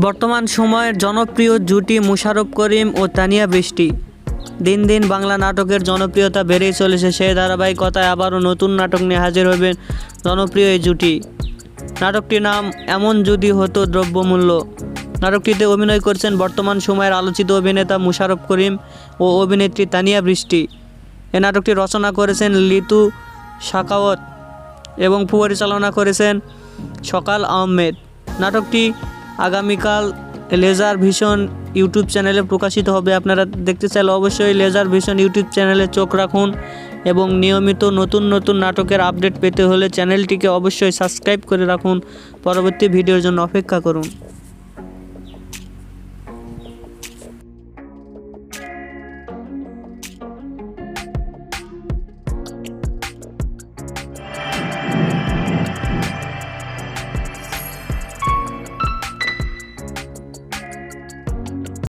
বর্তমান সময়ের জনপ্রিয় জুটি মুশারফ করিম ও তানিয়া বৃষ্টি। দিন দিন বাংলা নাটকের জনপ্রিয়তা বেড়েই চলেছে সেই ধারাবাহিকতায় আবারও নতুন নাটক নিয়ে হাজির হবেন জনপ্রিয় এই জুটি। নাটকটির নাম এমন যদি হতো দ্রব্যমূল্য। নাটকটিতে অভিনয় করছেন বর্তমান সময়ের আলোচিত অভিনেতা মুশারফ করিম ও অভিনেত্রী তানিয়া বৃষ্টি। এ নাটকটি রচনা করেছেন লিতু শাকাওয়াত এবং পরিচালনা করেছেন সকাল আহমেদ। নাটকটি আগামীকাল লেজার ভিশন ইউটিউব চ্যানেলে প্রকাশিত হবে। আপনারা দেখতে চাইলে অবশ্যই লেজার ভিশন ইউটিউব চ্যানেলে চোখ রাখুন এবং নিয়মিত নতুন নতুন নাটকের আপডেট পেতে হলে চ্যানেলটিকে অবশ্যই সাবস্ক্রাইব করে রাখুন। পরবর্তী ভিডিওর জন্য অপেক্ষা করুন।